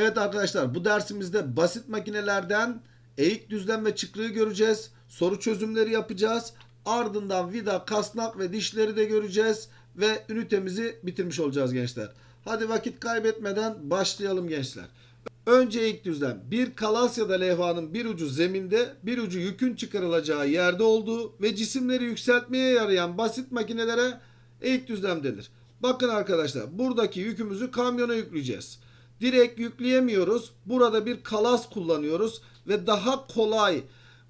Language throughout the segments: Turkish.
Evet arkadaşlar bu dersimizde basit makinelerden eğik düzlem ve çıkrığı göreceğiz. Soru çözümleri yapacağız. Ardından vida, kasnak ve dişleri de göreceğiz. Ve ünitemizi bitirmiş olacağız gençler. Hadi vakit kaybetmeden başlayalım gençler. Önce eğik düzlem. Bir kalas ya da levhanın bir ucu zeminde, bir ucu yükün çıkarılacağı yerde olduğu ve cisimleri yükseltmeye yarayan basit makinelere eğik düzlem denir. Bakın arkadaşlar buradaki yükümüzü kamyona yükleyeceğiz. Direkt yükleyemiyoruz. Burada bir kalas kullanıyoruz ve daha kolay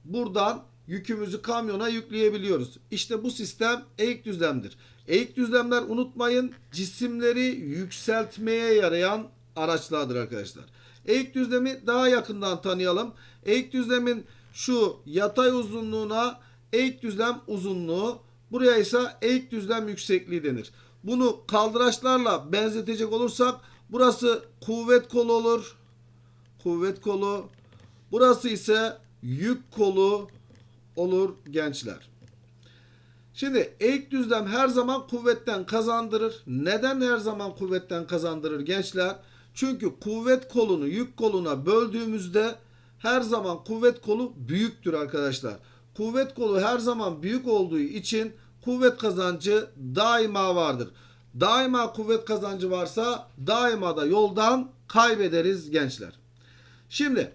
buradan yükümüzü kamyona yükleyebiliyoruz. İşte bu sistem eğik düzlemdir. Eğik düzlemler unutmayın cisimleri yükseltmeye yarayan araçlardır arkadaşlar. Eğik düzlemi daha yakından tanıyalım. Eğik düzlemin şu yatay uzunluğuna eğik düzlem uzunluğu, buraya ise eğik düzlem yüksekliği denir. Bunu kaldıraçlarla benzetecek olursak burası kuvvet kolu olur. Kuvvet kolu. Burası ise yük kolu olur gençler. Şimdi eğik düzlem her zaman kuvvetten kazandırır. Neden her zaman kuvvetten kazandırır gençler? Çünkü kuvvet kolunu yük koluna böldüğümüzde her zaman kuvvet kolu büyüktür arkadaşlar. Kuvvet kolu her zaman büyük olduğu için kuvvet kazancı daima vardır. Daima kuvvet kazancı varsa daima da yoldan kaybederiz gençler. Şimdi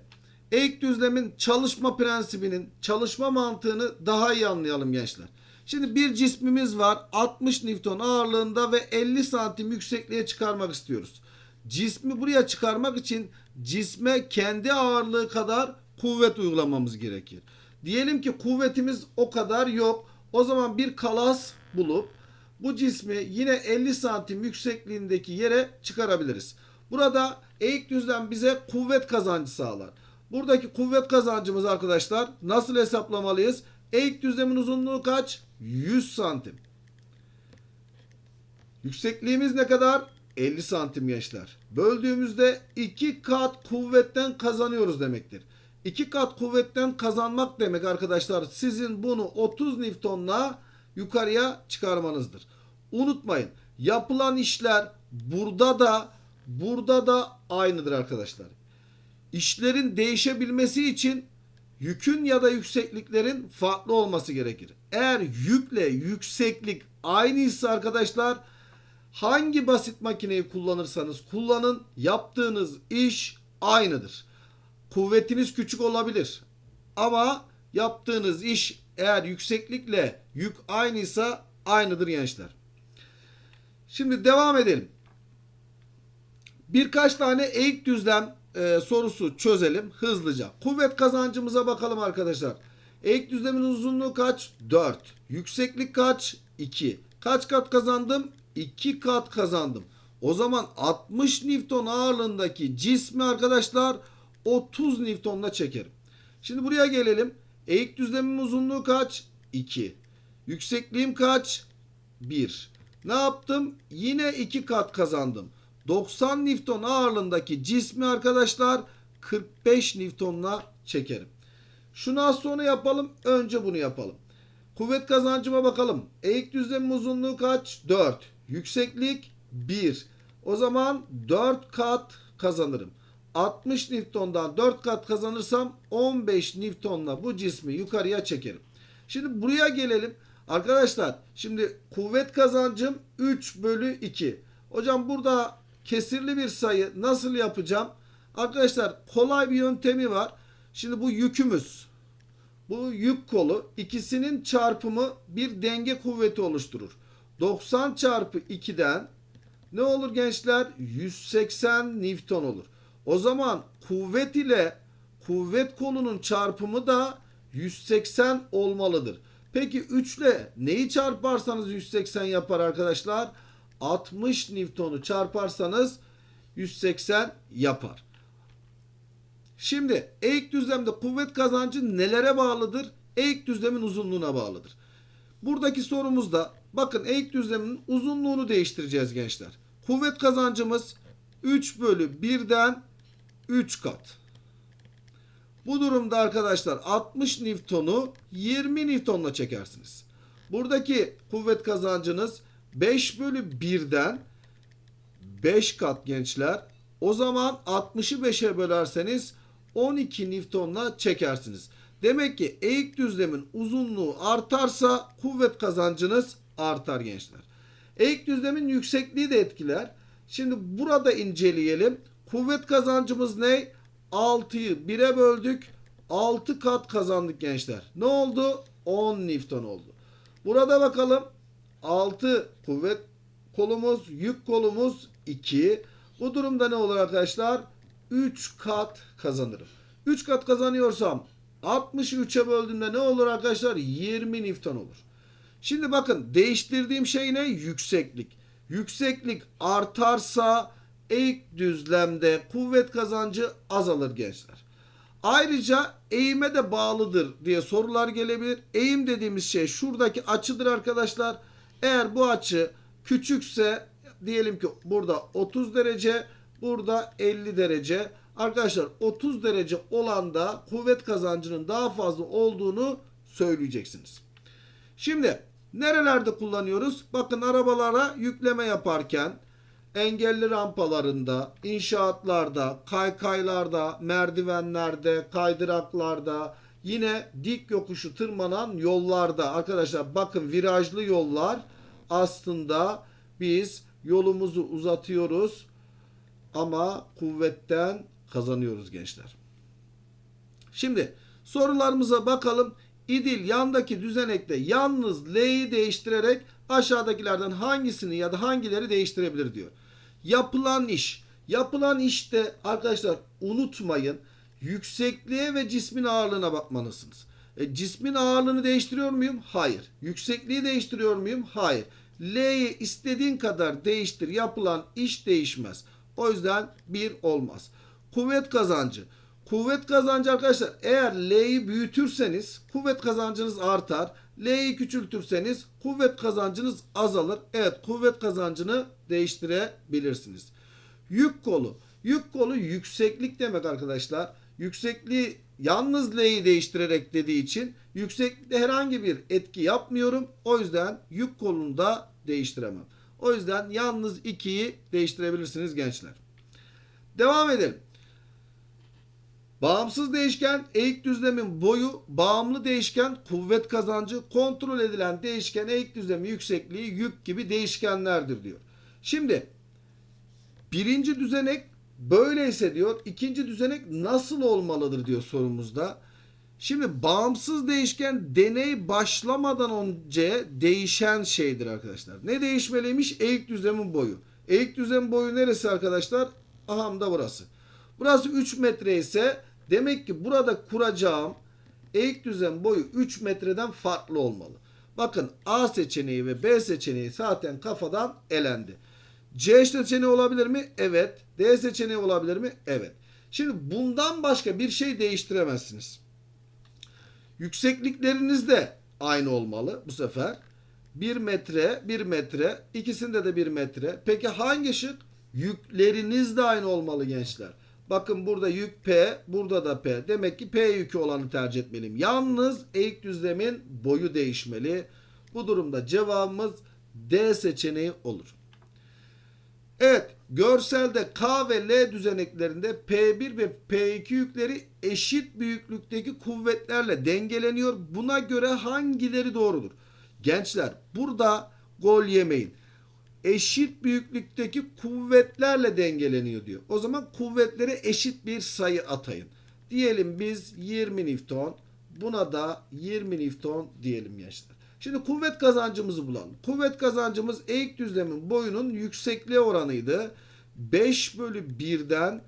eğik düzlemin çalışma prensibinin, çalışma mantığını daha iyi anlayalım gençler. Şimdi bir cismimiz var 60 Newton ağırlığında ve 50 santim yüksekliğe çıkarmak istiyoruz. Cismi buraya çıkarmak için cisme kendi ağırlığı kadar kuvvet uygulamamız gerekir. Diyelim ki kuvvetimiz o kadar yok. O zaman bir kalas bulup bu cismi yine 50 santim yüksekliğindeki yere çıkarabiliriz. Burada eğik düzlem bize kuvvet kazancı sağlar. Buradaki kuvvet kazancımız arkadaşlar nasıl hesaplamalıyız? Eğik düzlemin uzunluğu kaç? 100 santim. Yüksekliğimiz ne kadar? 50 santim gençler. Böldüğümüzde 2 kat kuvvetten kazanıyoruz demektir. 2 kat kuvvetten kazanmak demek arkadaşlar sizin bunu 30 Newton'la yukarıya çıkarmanızdır. Unutmayın yapılan işler burada da burada da aynıdır arkadaşlar. İşlerin değişebilmesi için yükün ya da yüksekliklerin farklı olması gerekir. Eğer yükle yükseklik aynıysa arkadaşlar hangi basit makineyi kullanırsanız kullanın yaptığınız iş aynıdır. Kuvvetiniz küçük olabilir ama yaptığınız iş eğer yükseklikle yük aynıysa aynıdır gençler. Şimdi devam edelim. Birkaç tane eğik düzlem e, sorusu çözelim hızlıca. Kuvvet kazancımıza bakalım arkadaşlar. Eğik düzlemin uzunluğu kaç? 4. Yükseklik kaç? 2. Kaç kat kazandım? 2 kat kazandım. O zaman 60 Newton ağırlığındaki cismi arkadaşlar 30 Newton'la çekerim. Şimdi buraya gelelim. Eğik düzlemin uzunluğu kaç? 2. Yüksekliğim kaç? 1. Ne yaptım? Yine 2 kat kazandım. 90 Newton ağırlığındaki cismi arkadaşlar 45 Newton'la çekerim. Şunu az sonra yapalım. Önce bunu yapalım. Kuvvet kazancıma bakalım. Eğik düzlemin uzunluğu kaç? 4. Yükseklik 1. O zaman 4 kat kazanırım. 60 Newton'dan 4 kat kazanırsam 15 Newton'la bu cismi yukarıya çekerim. Şimdi buraya gelelim. Arkadaşlar şimdi kuvvet kazancım 3 bölü 2. Hocam burada kesirli bir sayı nasıl yapacağım? Arkadaşlar kolay bir yöntemi var. Şimdi bu yükümüz. Bu yük kolu ikisinin çarpımı bir denge kuvveti oluşturur. 90 çarpı 2'den ne olur gençler? 180 Newton olur. O zaman kuvvet ile kuvvet kolunun çarpımı da 180 olmalıdır. Peki 3 ile neyi çarparsanız 180 yapar arkadaşlar? 60 Newton'u çarparsanız 180 yapar. Şimdi eğik düzlemde kuvvet kazancı nelere bağlıdır? Eğik düzlemin uzunluğuna bağlıdır. Buradaki sorumuzda bakın eğik düzlemin uzunluğunu değiştireceğiz gençler. Kuvvet kazancımız 3 bölü 1'den 3 kat. Bu durumda arkadaşlar 60 Newton'u 20 Newton'la çekersiniz. Buradaki kuvvet kazancınız 5 bölü 1'den 5 kat gençler O zaman 60'ı 5'e bölerseniz 12 Newton'la çekersiniz. Demek ki eğik düzlemin uzunluğu artarsa kuvvet kazancınız artar gençler. Eğik düzlemin yüksekliği de etkiler. Şimdi burada inceleyelim. Kuvvet kazancımız ne? 6'yı 1'e böldük. 6 kat kazandık gençler. Ne oldu? 10 Newton oldu. Burada bakalım. 6 kuvvet kolumuz, yük kolumuz 2. Bu durumda ne olur arkadaşlar? 3 kat kazanırım. 3 kat kazanıyorsam 60'ı 3'e böldüğümde ne olur arkadaşlar? 20 Newton olur. Şimdi bakın değiştirdiğim şey ne? Yükseklik. Yükseklik artarsa eğik düzlemde kuvvet kazancı azalır gençler. Ayrıca eğime de bağlıdır diye sorular gelebilir. Eğim dediğimiz şey şuradaki açıdır arkadaşlar. Eğer bu açı küçükse diyelim ki burada 30 derece, burada 50 derece. Arkadaşlar 30 derece olanda kuvvet kazancının daha fazla olduğunu söyleyeceksiniz. Şimdi nerelerde kullanıyoruz? Bakın arabalara yükleme yaparken engelli rampalarında, inşaatlarda, kaykaylarda, merdivenlerde, kaydıraklarda, yine dik yokuşu tırmanan yollarda arkadaşlar bakın virajlı yollar aslında biz yolumuzu uzatıyoruz ama kuvvetten kazanıyoruz gençler. Şimdi sorularımıza bakalım. İdil yandaki düzenekte yalnız L'yi değiştirerek aşağıdakilerden hangisini ya da hangileri değiştirebilir diyor. Yapılan iş. Yapılan işte arkadaşlar unutmayın yüksekliğe ve cismin ağırlığına bakmalısınız. E, cismin ağırlığını değiştiriyor muyum? Hayır. Yüksekliği değiştiriyor muyum? Hayır. L'yi istediğin kadar değiştir. Yapılan iş değişmez. O yüzden bir olmaz. Kuvvet kazancı. Kuvvet kazancı arkadaşlar eğer L'yi büyütürseniz kuvvet kazancınız artar. L'yi küçültürseniz kuvvet kazancınız azalır. Evet kuvvet kazancını değiştirebilirsiniz. Yük kolu. Yük kolu yükseklik demek arkadaşlar. Yüksekliği yalnız L'yi değiştirerek dediği için yükseklikte herhangi bir etki yapmıyorum. O yüzden yük kolunu da değiştiremem. O yüzden yalnız 2'yi değiştirebilirsiniz gençler. Devam edelim. Bağımsız değişken eğik düzlemin boyu, bağımlı değişken kuvvet kazancı, kontrol edilen değişken eğik düzlemi yüksekliği, yük gibi değişkenlerdir diyor. Şimdi birinci düzenek böyleyse diyor, ikinci düzenek nasıl olmalıdır diyor sorumuzda. Şimdi bağımsız değişken deney başlamadan önce değişen şeydir arkadaşlar. Ne değişmeliymiş? Eğik düzlemin boyu. Eğik düzlemin boyu neresi arkadaşlar? Aham da burası. Burası 3 metre ise demek ki burada kuracağım eğik düzen boyu 3 metreden farklı olmalı. Bakın A seçeneği ve B seçeneği zaten kafadan elendi. C seçeneği olabilir mi? Evet. D seçeneği olabilir mi? Evet. Şimdi bundan başka bir şey değiştiremezsiniz. Yükseklikleriniz de aynı olmalı bu sefer. 1 metre, 1 metre, ikisinde de 1 metre. Peki hangi şık? Yükleriniz de aynı olmalı gençler. Bakın burada yük P, burada da P. Demek ki P yükü olanı tercih etmeliyim. Yalnız eğik düzlemin boyu değişmeli. Bu durumda cevabımız D seçeneği olur. Evet, görselde K ve L düzeneklerinde P1 ve P2 yükleri eşit büyüklükteki kuvvetlerle dengeleniyor. Buna göre hangileri doğrudur? Gençler, burada gol yemeyin. Eşit büyüklükteki kuvvetlerle dengeleniyor diyor. O zaman kuvvetlere eşit bir sayı atayın. Diyelim biz 20 Newton, buna da 20 Newton diyelim gençler. Şimdi kuvvet kazancımızı bulalım. Kuvvet kazancımız eğik düzlemin boyunun yüksekliğe oranıydı. 5 bölü 1'den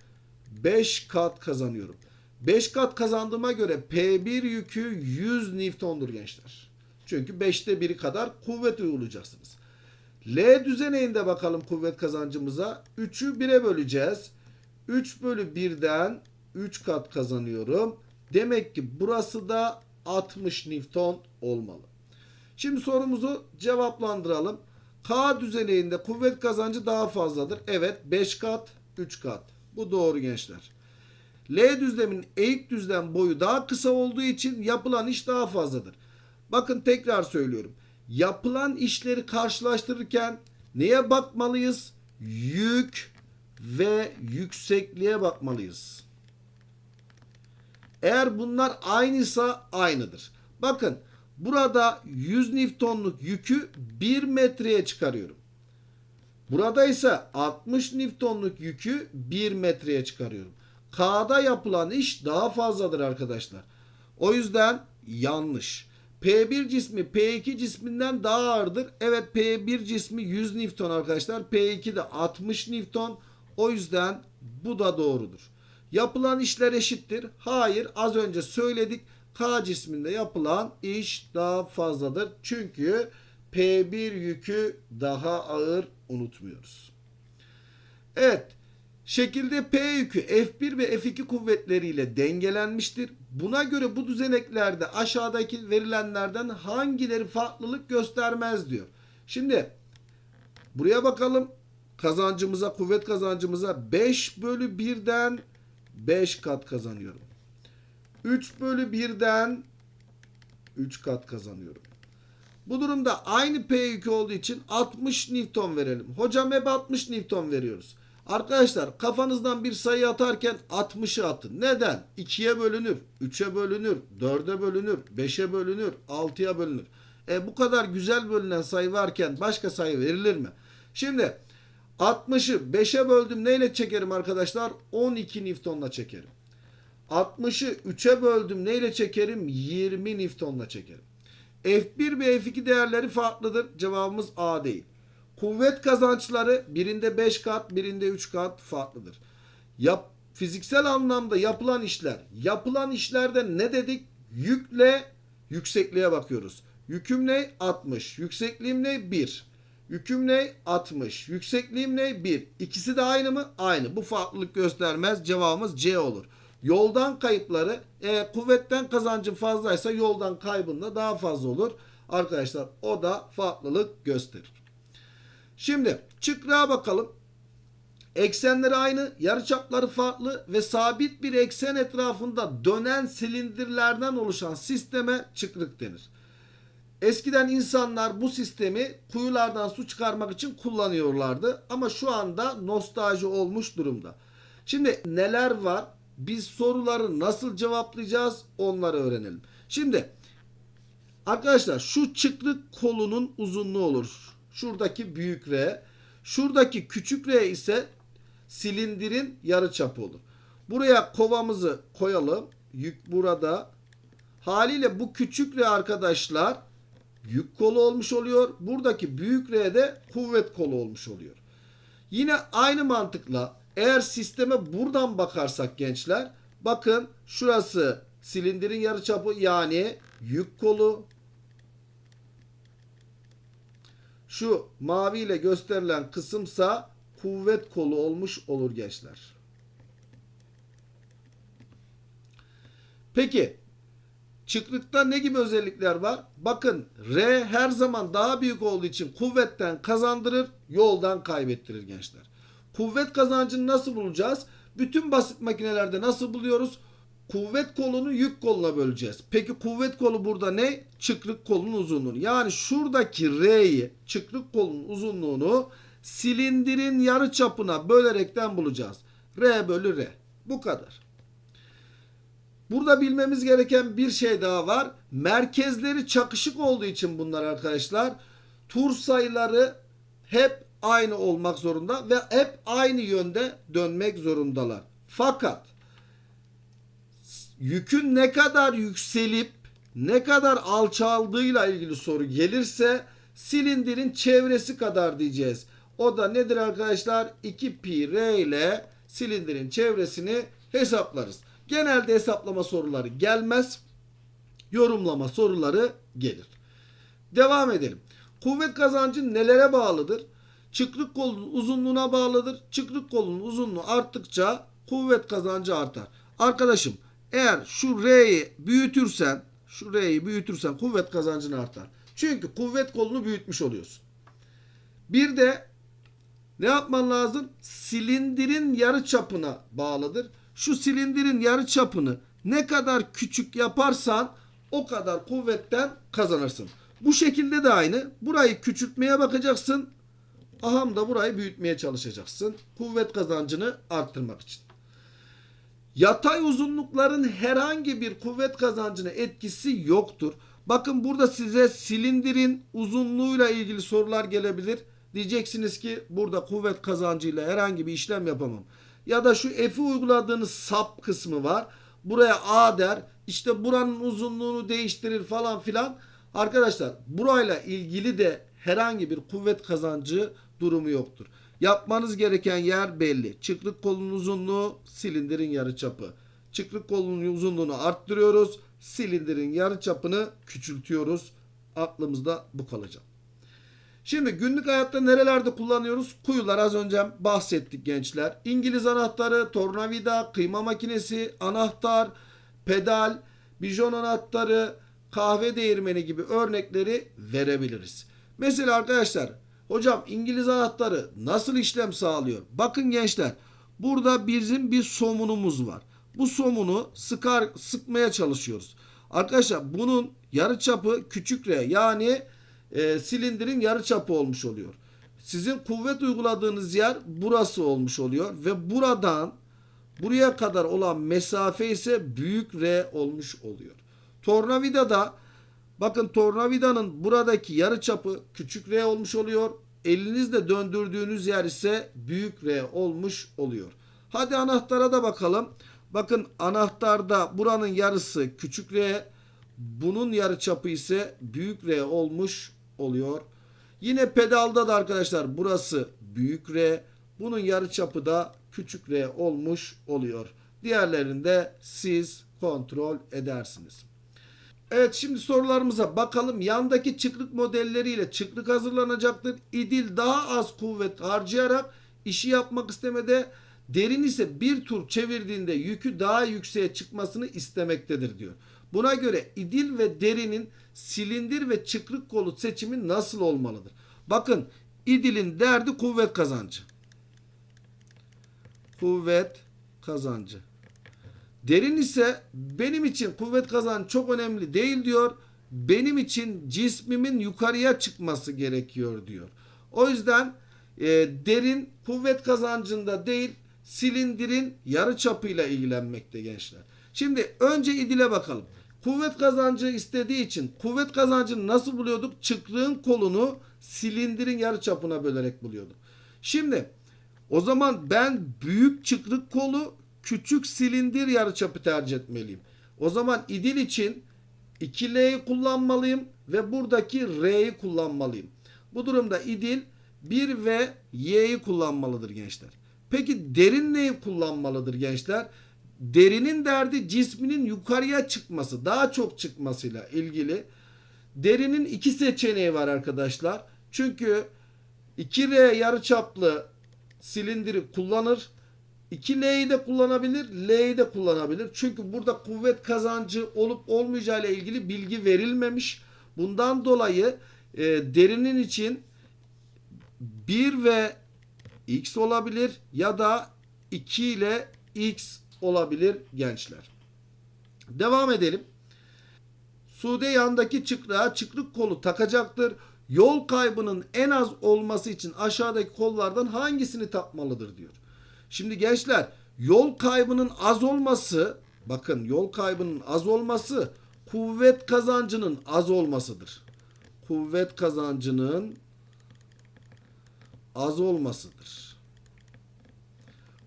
5 kat kazanıyorum. 5 kat kazandığıma göre P1 yükü 100 Newton'dur gençler. Çünkü 5'te 1'i kadar kuvvet uygulayacaksınız. L düzeneyinde bakalım kuvvet kazancımıza. 3'ü 1'e böleceğiz. 3 bölü 1'den 3 kat kazanıyorum. Demek ki burası da 60 Newton olmalı. Şimdi sorumuzu cevaplandıralım. K düzeneyinde kuvvet kazancı daha fazladır. Evet 5 kat 3 kat. Bu doğru gençler. L düzlemin eğik düzlem boyu daha kısa olduğu için yapılan iş daha fazladır. Bakın tekrar söylüyorum. Yapılan işleri karşılaştırırken neye bakmalıyız? Yük ve yüksekliğe bakmalıyız. Eğer bunlar aynıysa aynıdır. Bakın burada 100 Newton'luk yükü 1 metreye çıkarıyorum. Burada ise 60 Newton'luk yükü 1 metreye çıkarıyorum. K'da yapılan iş daha fazladır arkadaşlar. O yüzden yanlış. P1 cismi P2 cisminden daha ağırdır. Evet P1 cismi 100 Newton arkadaşlar. P2 de 60 Newton. O yüzden bu da doğrudur. Yapılan işler eşittir. Hayır az önce söyledik. K cisminde yapılan iş daha fazladır. Çünkü P1 yükü daha ağır unutmuyoruz. Evet. Şekilde P yükü F1 ve F2 kuvvetleriyle dengelenmiştir. Buna göre bu düzeneklerde aşağıdaki verilenlerden hangileri farklılık göstermez diyor. Şimdi buraya bakalım. Kazancımıza, kuvvet kazancımıza 5 bölü 1'den 5 kat kazanıyorum. 3 bölü 1'den 3 kat kazanıyorum. Bu durumda aynı P yükü olduğu için 60 Newton verelim. Hocam hep 60 Newton veriyoruz. Arkadaşlar kafanızdan bir sayı atarken 60'ı atın. Neden? 2'ye bölünür, 3'e bölünür, 4'e bölünür, 5'e bölünür, 6'ya bölünür. E bu kadar güzel bölünen sayı varken başka sayı verilir mi? Şimdi 60'ı 5'e böldüm neyle çekerim arkadaşlar? 12 Newton'la çekerim. 60'ı 3'e böldüm neyle çekerim? 20 Newton'la çekerim. F1 ve F2 değerleri farklıdır. Cevabımız A değil. Kuvvet kazançları birinde 5 kat, birinde 3 kat farklıdır. Yap, fiziksel anlamda yapılan işler. Yapılan işlerde ne dedik? Yükle yüksekliğe bakıyoruz. Yüküm ne? 60. Yüksekliğim ne? 1. Yüküm ne? 60. Yüksekliğim ne? 1. İkisi de aynı mı? Aynı. Bu farklılık göstermez. Cevabımız C olur. Yoldan kayıpları e, kuvvetten kazancın fazlaysa yoldan kaybında daha fazla olur. Arkadaşlar o da farklılık gösterir. Şimdi çıkrığa bakalım. Eksenleri aynı, yarıçapları farklı ve sabit bir eksen etrafında dönen silindirlerden oluşan sisteme çıkrık denir. Eskiden insanlar bu sistemi kuyulardan su çıkarmak için kullanıyorlardı ama şu anda nostalji olmuş durumda. Şimdi neler var? Biz soruları nasıl cevaplayacağız? Onları öğrenelim. Şimdi arkadaşlar şu çıkrık kolunun uzunluğu olur. Şuradaki büyük R. Şuradaki küçük R ise silindirin yarıçapı olur. Buraya kovamızı koyalım. Yük burada. Haliyle bu küçük R arkadaşlar yük kolu olmuş oluyor. Buradaki büyük R de kuvvet kolu olmuş oluyor. Yine aynı mantıkla eğer sisteme buradan bakarsak gençler bakın şurası silindirin yarıçapı yani yük kolu şu mavi ile gösterilen kısımsa kuvvet kolu olmuş olur gençler. Peki çıkrıkta ne gibi özellikler var? Bakın R her zaman daha büyük olduğu için kuvvetten kazandırır, yoldan kaybettirir gençler. Kuvvet kazancını nasıl bulacağız? Bütün basit makinelerde nasıl buluyoruz? Kuvvet kolunu yük koluna böleceğiz. Peki kuvvet kolu burada ne? Çıkrık kolunun uzunluğu. Yani şuradaki R'yi, çıkrık kolunun uzunluğunu silindirin yarı çapına bölerekten bulacağız. R bölü R. Bu kadar. Burada bilmemiz gereken bir şey daha var. Merkezleri çakışık olduğu için bunlar arkadaşlar tur sayıları hep aynı olmak zorunda ve hep aynı yönde dönmek zorundalar. Fakat yükün ne kadar yükselip ne kadar alçaldığıyla ilgili soru gelirse silindirin çevresi kadar diyeceğiz. O da nedir arkadaşlar? 2 pi r ile silindirin çevresini hesaplarız. Genelde hesaplama soruları gelmez. Yorumlama soruları gelir. Devam edelim. Kuvvet kazancı nelere bağlıdır? Çıkrık kolun uzunluğuna bağlıdır. Çıkrık kolun uzunluğu arttıkça kuvvet kazancı artar. Arkadaşım eğer şu R'yi büyütürsen şu R'yi büyütürsen kuvvet kazancın artar. Çünkü kuvvet kolunu büyütmüş oluyorsun. Bir de ne yapman lazım? Silindirin yarı çapına bağlıdır. Şu silindirin yarı çapını ne kadar küçük yaparsan o kadar kuvvetten kazanırsın. Bu şekilde de aynı. Burayı küçültmeye bakacaksın. Aham da burayı büyütmeye çalışacaksın. Kuvvet kazancını arttırmak için. Yatay uzunlukların herhangi bir kuvvet kazancına etkisi yoktur. Bakın burada size silindirin uzunluğuyla ilgili sorular gelebilir. Diyeceksiniz ki burada kuvvet kazancıyla herhangi bir işlem yapamam. Ya da şu F'i uyguladığınız sap kısmı var. Buraya A der. İşte buranın uzunluğunu değiştirir falan filan. Arkadaşlar burayla ilgili de herhangi bir kuvvet kazancı durumu yoktur. Yapmanız gereken yer belli. Çıkrık kolunun uzunluğu silindirin yarıçapı. Çıkrık kolunun uzunluğunu arttırıyoruz. Silindirin yarıçapını küçültüyoruz. Aklımızda bu kalacak. Şimdi günlük hayatta nerelerde kullanıyoruz? Kuyular az önce bahsettik gençler. İngiliz anahtarı, tornavida, kıyma makinesi, anahtar, pedal, bijon anahtarı, kahve değirmeni gibi örnekleri verebiliriz. Mesela arkadaşlar hocam İngiliz anahtarı nasıl işlem sağlıyor? Bakın gençler burada bizim bir somunumuz var. Bu somunu sıkar sıkmaya çalışıyoruz. Arkadaşlar bunun yarıçapı küçük r yani e, silindirin yarıçapı olmuş oluyor. Sizin kuvvet uyguladığınız yer burası olmuş oluyor ve buradan buraya kadar olan mesafe ise büyük R olmuş oluyor. Tornavidada bakın tornavidanın buradaki yarıçapı küçük R olmuş oluyor. Elinizle döndürdüğünüz yer ise büyük R olmuş oluyor. Hadi anahtara da bakalım. Bakın anahtarda buranın yarısı küçük R, bunun yarıçapı ise büyük R olmuş oluyor. Yine pedalda da arkadaşlar burası büyük R, bunun yarıçapı da küçük R olmuş oluyor. Diğerlerini de siz kontrol edersiniz. Evet şimdi sorularımıza bakalım. Yandaki çıkrık modelleriyle çıkrık hazırlanacaktır. İdil daha az kuvvet harcayarak işi yapmak istemede derin ise bir tur çevirdiğinde yükü daha yükseğe çıkmasını istemektedir diyor. Buna göre idil ve derinin silindir ve çıkrık kolu seçimi nasıl olmalıdır? Bakın idilin derdi kuvvet kazancı. Kuvvet kazancı. Derin ise benim için kuvvet kazancı çok önemli değil diyor. Benim için cismimin yukarıya çıkması gerekiyor diyor. O yüzden e, derin kuvvet kazancında değil silindirin yarı çapıyla ilgilenmekte gençler. Şimdi önce idile bakalım. Kuvvet kazancı istediği için kuvvet kazancını nasıl buluyorduk? Çıkrığın kolunu silindirin yarı çapına bölerek buluyorduk. Şimdi o zaman ben büyük çıkrık kolu küçük silindir yarıçapı tercih etmeliyim. O zaman idil için 2L'yi kullanmalıyım ve buradaki R'yi kullanmalıyım. Bu durumda idil 1 ve Y'yi kullanmalıdır gençler. Peki derin neyi kullanmalıdır gençler? Derinin derdi cisminin yukarıya çıkması, daha çok çıkmasıyla ilgili. Derinin iki seçeneği var arkadaşlar. Çünkü 2R yarıçaplı silindiri kullanır. 2L'yi de kullanabilir, L'yi de kullanabilir. Çünkü burada kuvvet kazancı olup olmayacağı ile ilgili bilgi verilmemiş. Bundan dolayı e, derinin için 1 ve X olabilir ya da 2 ile X olabilir gençler. Devam edelim. Sude yandaki çıkrığa çıkrık kolu takacaktır. Yol kaybının en az olması için aşağıdaki kollardan hangisini takmalıdır diyor. Şimdi gençler yol kaybının az olması bakın yol kaybının az olması kuvvet kazancının az olmasıdır. Kuvvet kazancının az olmasıdır.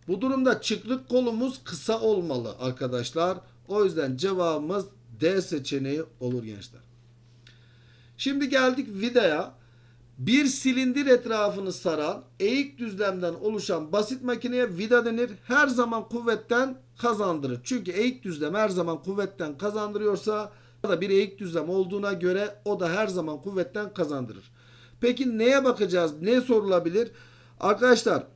Bu durumda çıkrık kolumuz kısa olmalı arkadaşlar. O yüzden cevabımız D seçeneği olur gençler. Şimdi geldik vidaya. Bir silindir etrafını saran eğik düzlemden oluşan basit makineye vida denir. Her zaman kuvvetten kazandırır. Çünkü eğik düzlem her zaman kuvvetten kazandırıyorsa da bir eğik düzlem olduğuna göre o da her zaman kuvvetten kazandırır. Peki neye bakacağız? Ne sorulabilir? Arkadaşlar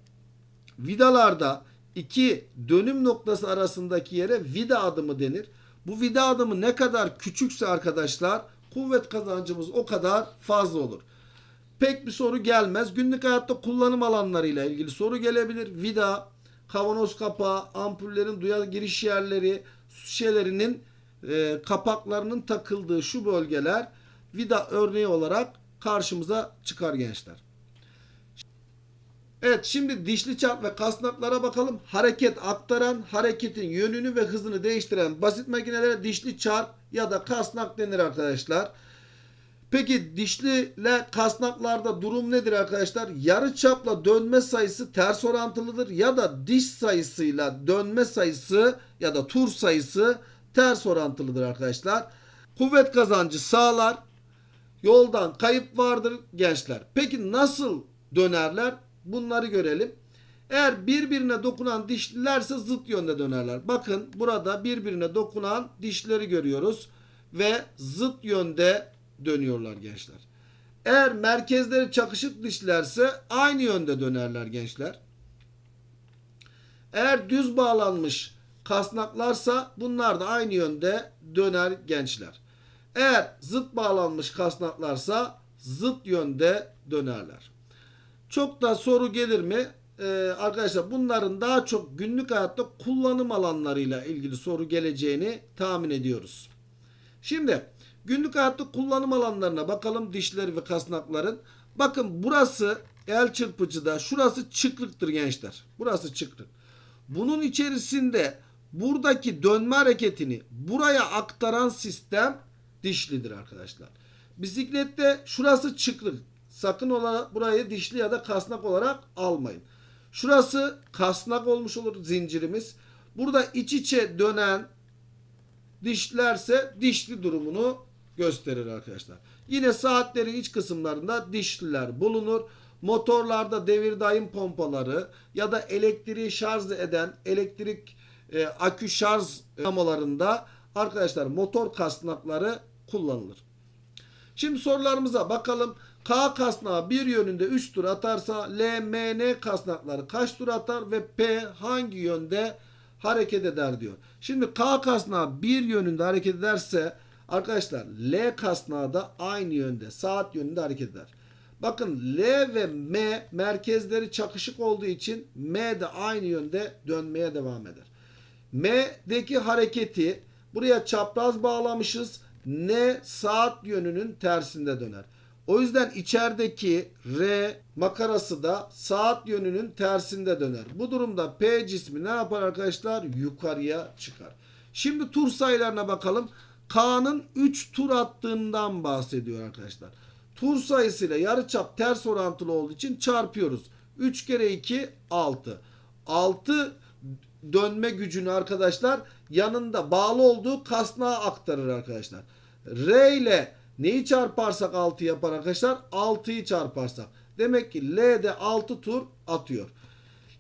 vidalarda iki dönüm noktası arasındaki yere vida adımı denir. Bu vida adımı ne kadar küçükse arkadaşlar kuvvet kazancımız o kadar fazla olur. Pek bir soru gelmez. Günlük hayatta kullanım alanlarıyla ilgili soru gelebilir. Vida, kavanoz kapağı, ampullerin duya giriş yerleri, şişelerinin e, kapaklarının takıldığı şu bölgeler vida örneği olarak karşımıza çıkar gençler. Evet şimdi dişli çarp ve kasnaklara bakalım. Hareket aktaran, hareketin yönünü ve hızını değiştiren basit makinelere dişli çarp ya da kasnak denir arkadaşlar. Peki dişli ile kasnaklarda durum nedir arkadaşlar? Yarı çapla dönme sayısı ters orantılıdır ya da diş sayısıyla dönme sayısı ya da tur sayısı ters orantılıdır arkadaşlar. Kuvvet kazancı sağlar. Yoldan kayıp vardır gençler. Peki nasıl dönerler? Bunları görelim. Eğer birbirine dokunan dişlilerse zıt yönde dönerler. Bakın burada birbirine dokunan dişleri görüyoruz ve zıt yönde dönüyorlar gençler. Eğer merkezleri çakışık dişlerse aynı yönde dönerler gençler. Eğer düz bağlanmış kasnaklarsa bunlar da aynı yönde döner gençler. Eğer zıt bağlanmış kasnaklarsa zıt yönde dönerler. Çok da soru gelir mi? Ee, arkadaşlar bunların daha çok günlük hayatta kullanım alanlarıyla ilgili soru geleceğini tahmin ediyoruz. Şimdi günlük hayatta kullanım alanlarına bakalım dişleri ve kasnakların. Bakın burası el çırpıcıda şurası çıkrıktır gençler. Burası çıkrık. Bunun içerisinde buradaki dönme hareketini buraya aktaran sistem dişlidir arkadaşlar. Bisiklette şurası çıkrık. Sakın ola burayı dişli ya da kasnak olarak almayın. Şurası kasnak olmuş olur zincirimiz. Burada iç içe dönen dişlerse dişli durumunu gösterir arkadaşlar. Yine saatlerin iç kısımlarında dişliler bulunur. Motorlarda devir daim pompaları ya da elektriği şarj eden elektrik e, akü şarj dinamolarında arkadaşlar motor kasnakları kullanılır. Şimdi sorularımıza bakalım. K kasnağı bir yönünde 3 tur atarsa L, M, N kasnakları kaç tur atar ve P hangi yönde hareket eder diyor. Şimdi K kasnağı bir yönünde hareket ederse arkadaşlar L kasnağı da aynı yönde saat yönünde hareket eder. Bakın L ve M merkezleri çakışık olduğu için M de aynı yönde dönmeye devam eder. M'deki hareketi buraya çapraz bağlamışız. N saat yönünün tersinde döner. O yüzden içerideki R makarası da saat yönünün tersinde döner. Bu durumda P cismi ne yapar arkadaşlar? Yukarıya çıkar. Şimdi tur sayılarına bakalım. K'nın 3 tur attığından bahsediyor arkadaşlar. Tur sayısıyla yarıçap ters orantılı olduğu için çarpıyoruz. 3 kere 2 6. 6 dönme gücünü arkadaşlar yanında bağlı olduğu kasnağa aktarır arkadaşlar. R ile neyi çarparsak 6 yapar arkadaşlar? 6'yı çarparsak. Demek ki L'de 6 tur atıyor.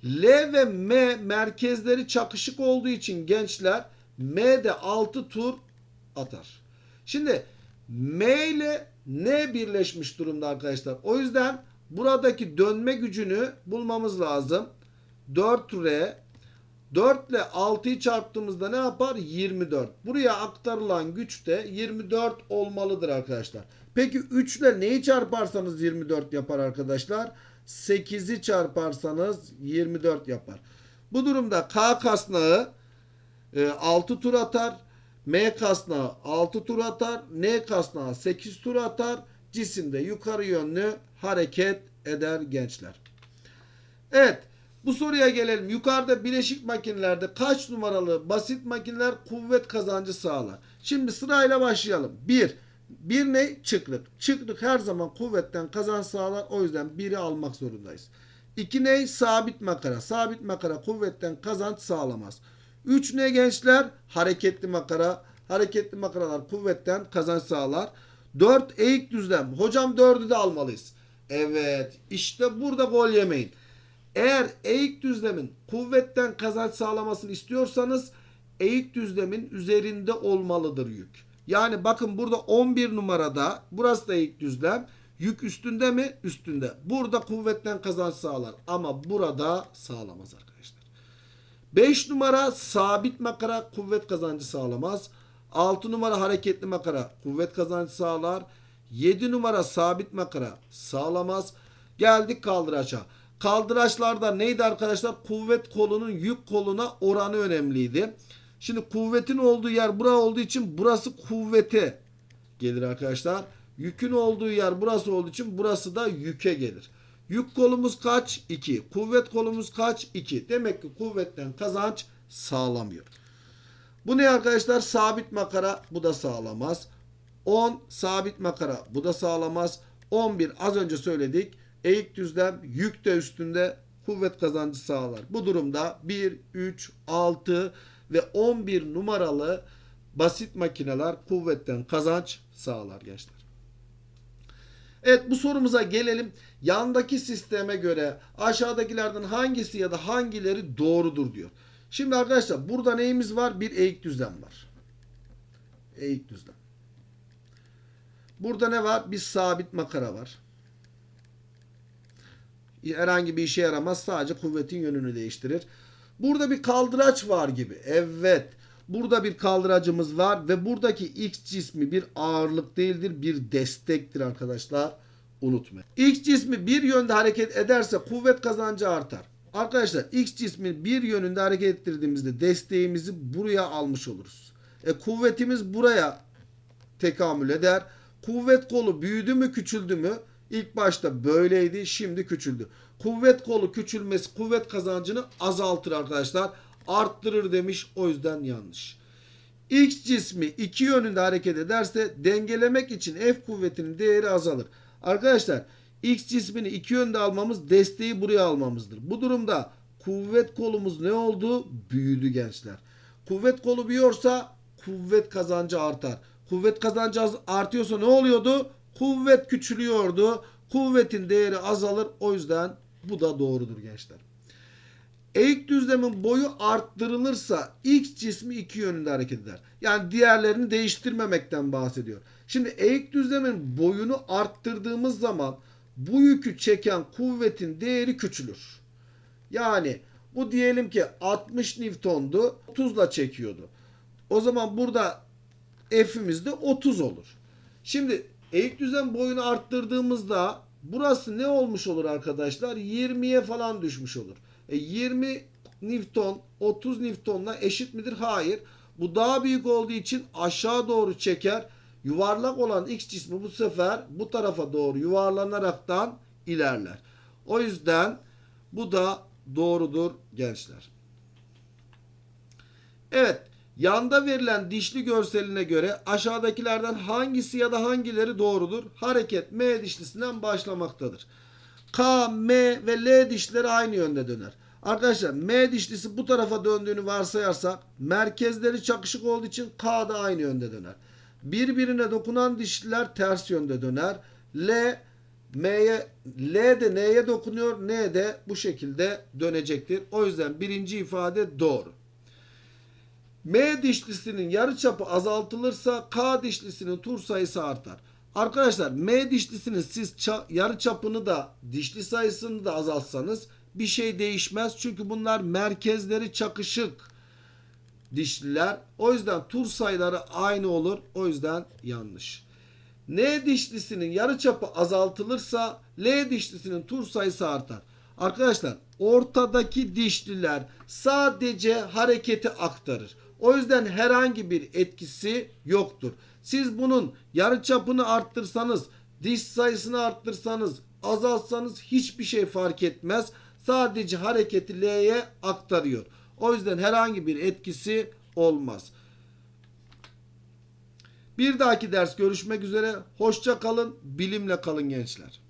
L ve M merkezleri çakışık olduğu için gençler M'de 6 tur atar. Şimdi M ile N birleşmiş durumda arkadaşlar. O yüzden buradaki dönme gücünü bulmamız lazım. 4R 4 ile 6'yı çarptığımızda ne yapar? 24. Buraya aktarılan güç de 24 olmalıdır arkadaşlar. Peki 3 ile neyi çarparsanız 24 yapar arkadaşlar? 8'i çarparsanız 24 yapar. Bu durumda K kasnağı 6 tur atar. M kasnağı 6 tur atar. N kasnağı 8 tur atar. Cisimde yukarı yönlü hareket eder gençler. Evet. Bu soruya gelelim. Yukarıda bileşik makinelerde kaç numaralı basit makineler kuvvet kazancı sağlar? Şimdi sırayla başlayalım. 1. Bir ne? Çıkrık. Çıkrık her zaman kuvvetten kazanç sağlar. O yüzden biri almak zorundayız. 2 ne? Sabit makara. Sabit makara kuvvetten kazanç sağlamaz. 3 ne gençler? Hareketli makara. Hareketli makaralar kuvvetten kazanç sağlar. 4 eğik düzlem. Hocam 4'ü de almalıyız. Evet. İşte burada gol yemeyin. Eğer eğik düzlemin kuvvetten kazanç sağlamasını istiyorsanız eğik düzlemin üzerinde olmalıdır yük. Yani bakın burada 11 numarada burası da eğik düzlem. Yük üstünde mi? Üstünde. Burada kuvvetten kazanç sağlar ama burada sağlamaz arkadaşlar. 5 numara sabit makara kuvvet kazancı sağlamaz. 6 numara hareketli makara kuvvet kazancı sağlar. 7 numara sabit makara sağlamaz. Geldik kaldıraça. Kaldıraçlarda neydi arkadaşlar? Kuvvet kolunun yük koluna oranı önemliydi. Şimdi kuvvetin olduğu yer bura olduğu için burası kuvvete gelir arkadaşlar. Yükün olduğu yer burası olduğu için burası da yüke gelir. Yük kolumuz kaç? 2. Kuvvet kolumuz kaç? 2. Demek ki kuvvetten kazanç sağlamıyor. Bu ne arkadaşlar? Sabit makara bu da sağlamaz. 10 sabit makara bu da sağlamaz. 11 az önce söyledik. Eğik düzlem yük de üstünde kuvvet kazancı sağlar. Bu durumda 1, 3, 6 ve 11 numaralı basit makineler kuvvetten kazanç sağlar gençler. Evet bu sorumuza gelelim. Yandaki sisteme göre aşağıdakilerden hangisi ya da hangileri doğrudur diyor. Şimdi arkadaşlar burada neyimiz var? Bir eğik düzlem var. Eğik düzlem. Burada ne var? Bir sabit makara var. Herhangi bir işe yaramaz. Sadece kuvvetin yönünü değiştirir. Burada bir kaldıraç var gibi. Evet. Burada bir kaldıracımız var ve buradaki X cismi bir ağırlık değildir, bir destektir arkadaşlar. Unutmayın. X cismi bir yönde hareket ederse kuvvet kazancı artar. Arkadaşlar X cismi bir yönünde hareket ettirdiğimizde desteğimizi buraya almış oluruz. E, kuvvetimiz buraya tekamül eder. Kuvvet kolu büyüdü mü küçüldü mü? İlk başta böyleydi şimdi küçüldü. Kuvvet kolu küçülmesi kuvvet kazancını azaltır arkadaşlar. Arttırır demiş o yüzden yanlış. X cismi iki yönünde hareket ederse dengelemek için F kuvvetinin değeri azalır. Arkadaşlar X cismini iki yönde almamız desteği buraya almamızdır. Bu durumda kuvvet kolumuz ne oldu? Büyüdü gençler. Kuvvet kolu büyüyorsa kuvvet kazancı artar. Kuvvet kazancı az- artıyorsa ne oluyordu? Kuvvet küçülüyordu. Kuvvetin değeri azalır. O yüzden bu da doğrudur gençler. Eğik düzlemin boyu arttırılırsa X cismi iki yönünde hareket eder. Yani diğerlerini değiştirmemekten bahsediyor. Şimdi eğik düzlemin boyunu arttırdığımız zaman bu yükü çeken kuvvetin değeri küçülür. Yani bu diyelim ki 60 Newton'du 30'la çekiyordu. O zaman burada F'imiz de 30 olur. Şimdi eğik düzlem boyunu arttırdığımızda burası ne olmuş olur arkadaşlar? 20'ye falan düşmüş olur. E 20 Newton 30 Newton'la eşit midir? Hayır. Bu daha büyük olduğu için aşağı doğru çeker. Yuvarlak olan X cismi bu sefer bu tarafa doğru yuvarlanaraktan ilerler. O yüzden bu da doğrudur gençler. Evet. Yanda verilen dişli görseline göre aşağıdakilerden hangisi ya da hangileri doğrudur? Hareket M dişlisinden başlamaktadır. K, M ve L dişleri aynı yönde döner. Arkadaşlar M dişlisi bu tarafa döndüğünü varsayarsak merkezleri çakışık olduğu için K da aynı yönde döner. Birbirine dokunan dişliler ters yönde döner. L M'ye L de N'ye dokunuyor. N de bu şekilde dönecektir. O yüzden birinci ifade doğru. M dişlisinin yarıçapı azaltılırsa K dişlisinin tur sayısı artar. Arkadaşlar M dişlisinin siz ça- yarıçapını da dişli sayısını da azaltsanız bir şey değişmez. Çünkü bunlar merkezleri çakışık dişliler. O yüzden tur sayıları aynı olur. O yüzden yanlış. N dişlisinin yarıçapı azaltılırsa L dişlisinin tur sayısı artar. Arkadaşlar ortadaki dişliler sadece hareketi aktarır. O yüzden herhangi bir etkisi yoktur. Siz bunun yarıçapını arttırsanız, diş sayısını arttırsanız, azaltsanız hiçbir şey fark etmez. Sadece hareketi L'ye aktarıyor. O yüzden herhangi bir etkisi olmaz. Bir dahaki ders görüşmek üzere. Hoşça kalın, bilimle kalın gençler.